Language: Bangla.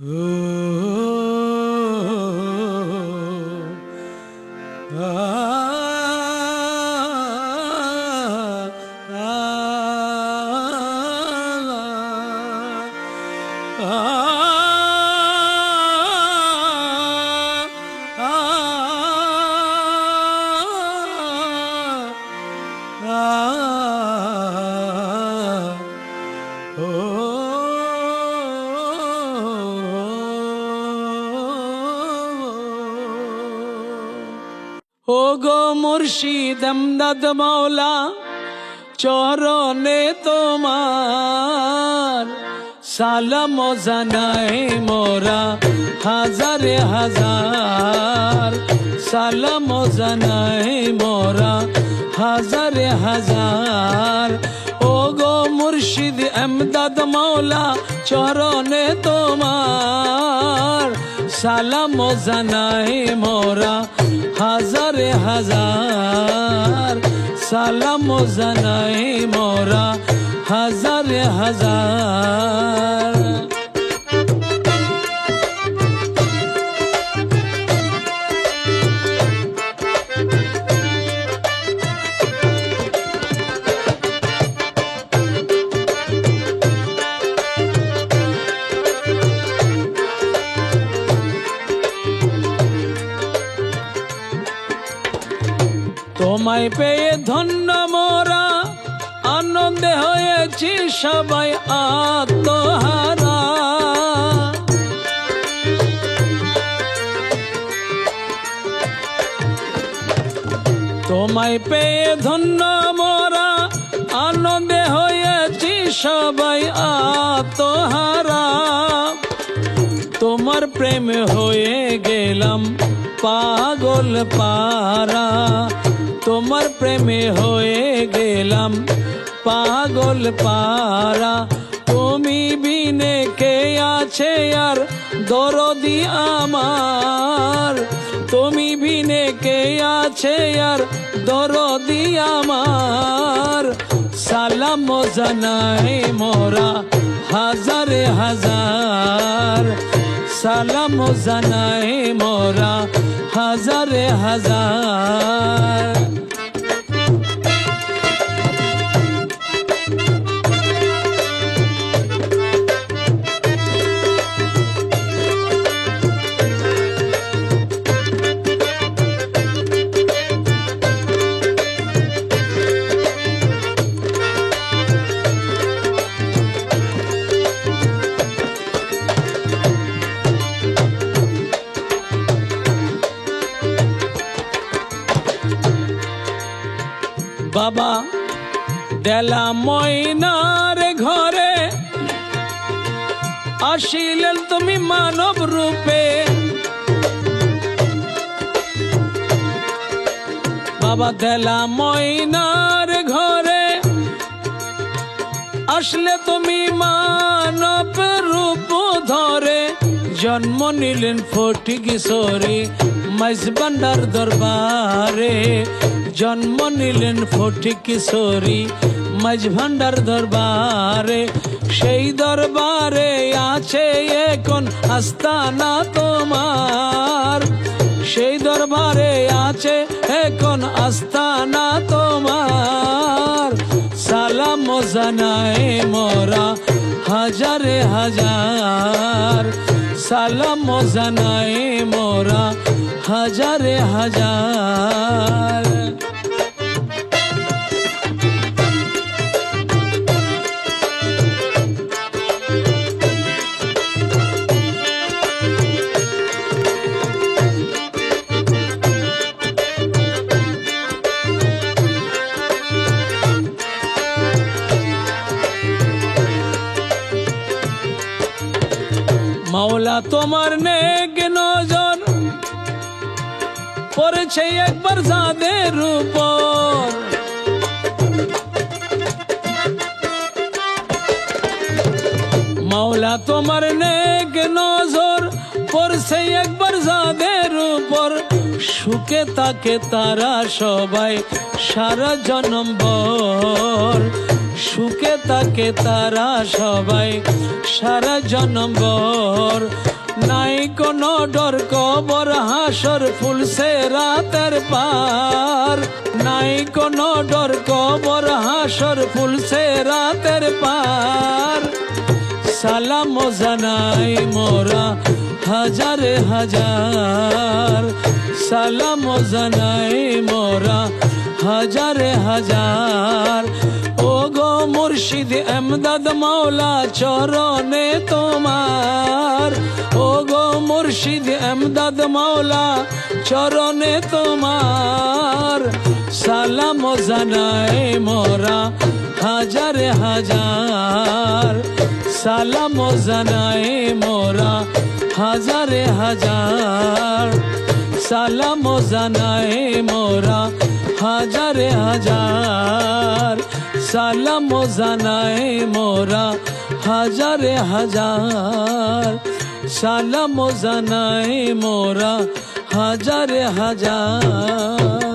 Ah ও গো মুর্শিদ আমদাদ মাওলা, চরণে তোমার সালাম জানাই মোরা হাজারে হাজার। সালাম জানাই মোরা হাজারে হাজার। ও গো মুর্শিদ আমদাদ মাওলা, চরণে তোমার সালাম জানাই মোরা হাজারে হাজার সালাম জানাই মোরা হাজারে হাজার। তোমায় পেয়ে ধন্য মোরা, আনন্দে হয়েছি সবাই আত্মহারা। তোমায় পেয়ে ধন্য মোরা, আনন্দে হয়েছি সবাই আত্মহারা। তোমার প্রেম হয়ে গেলাম পাগল পারা তোমার প্রেমে হয়ে গেলাম। পাগল পারা তুমি বিনে কে আছে আর? দরদি আমার, তুমি বিনে কে আছে আর? দরদি আমার। সালাম জানাই মোরা হাজারে হাজার। সালাম জানাই মোরা হাজারে হাজার। বাবা, দেলা ময়নার ঘরে আসিলেন তুমি মানব রূপে। বাবা, দেলা ময়নার ঘরে আসলে তুমি মানব রূপ ধরে। জন্ম নিলেন ফটি কিশোরী মাইজবান্ডার দরবারে। জন্ম নিলেন ফটি কিশোরী মাঝ ভান্ডার দরবারে। সেই দরবারে আছে এখন আস্তানা তোমার। সেই দরবারে আছে এখন আস্তানা তোমার। সালাম জানাই মোরা হাজারে হাজার। সালাম জানাই মোরা হাজারে হাজার। মাওলা, তোমার নেক নজর পড়েছে একবার যাদের উপর। মাওলা, তোমার নেক নজর পড়ছে একবার যাদের উপর। সুখে তাকে তারা সবাই সারা জনম্বর সুখে তাকে তারা সবাই সারা জনম্বর কোনো ডর কবর, হাসর ফুলসে রাতের পার। নাই কোনো ডর কবর, হাসর ফুলসে রাতের পার। সালাম জানাই মোরা হাজারে হাজার। সালাম জানাই মোরা হাজারে হাজার। মুর্শিদ এমদাদ মাওলা চরণে তোমার। ও গো মুর্শিদ এমদাদ মাওলা চরণে তোমার। সালাম জানাই মোরা হাজারে হাজার। সালাম জানাই মোরা হাজারে হাজার। সালাম জানাই মোরা হাজারে হাজার। সালাম জানায় মোরা হাজারে হাজার। সালাম জানায় মোরা হাজারে হাজার।